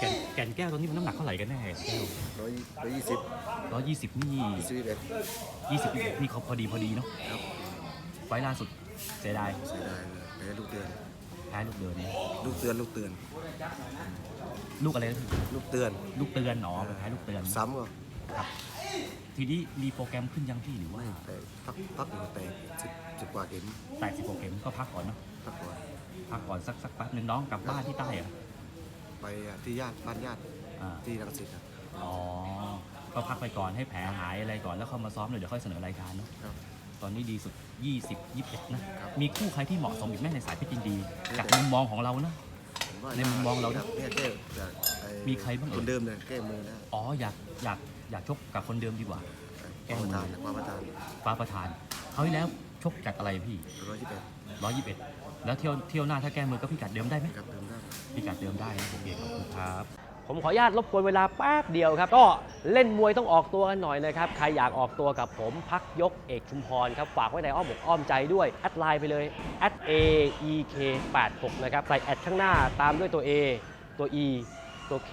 แก่นแก่นแก้วตอนนี้มันน้ำหนักเท่าไหร่กันแน่แก้วร้อยร้อยยี่สิบร้อยยี่สิบนี่ยี่สิบเอ็ดยี่สิบนี่เขาพอดีพอดีเนาะครับไฟล์ล่าสุดเสียดายเสียดายเลยแพ้ลูกเตือนแพ้ลูกเดินลูกเตือนลูกเตือน ลูกอะไรนะลูกเตือน ลูกเตือนอ๋อแพ้ลูกเตือนซ้ำก็ครับทีนี้มีโปรแกรมขึ้นยังพี่หรือว่าไม่แต่พักพักหนึ่งแต่สิบสิบกว่าเข็มแตกสิบโปรแกรมก็พักก่อนเนาะพักก่อนพักก่อนสักสักแป๊บหนึ่งน้องกลับบ้านที่ใต้เหรอะ ไปอะที่ญาติบ้านญาติอ่า ที่รังสิตอะอ๋อ ก็พักไปก่อนให้แผลหายอะไรก่อนแล้วเข้ามาซ้อมเลยเดี๋ยวค่อยเสนอรายการเนาะ ครับ ตอนนี้ดีสุด 20 21 นะ ครับ มีคู่ใครที่เหมาะสมอีกไหมในสายเพชรยินดี จากมุมมองของเรานะผมว่าในมุมมองเรานะเนี่ยแก้จากไอ้มีใครบ้างเอ่ย คนเดิมเลยแก้มือได้อ๋อ อยาก อยาก อยากชกกับคนเดิมดีกว่า แก้ความมืปอ ระธานความประธานฟ้าประธาน เขาวที่แล้วชกกัดอะไรพี่ ร้อยยี่สิบเอ็ด121 แล้วเที่ยว เที่ยวหน้าถ้าแก้มือก็พิกัดเดิมได้ไหม กับเดิมได้ พิกัดเดิมได้นะโอเคขอบคุณครับ ผมขออนุญาตรบกวนเวลาแป๊บเดียวครับ ก็เล่นมวยต้องออกตัวกันหน่อยนะครับ ใครอยากออกตัวกับผมพักยกเอกชุมพรครับ ฝากไว้ในอ้อมอกอ้อมใจด้วย แอดไลน์ไปเลย a e k 8 6นะครับ ใส่แอดข้างหน้าตามด้วยตัว A ตัว E ตัว K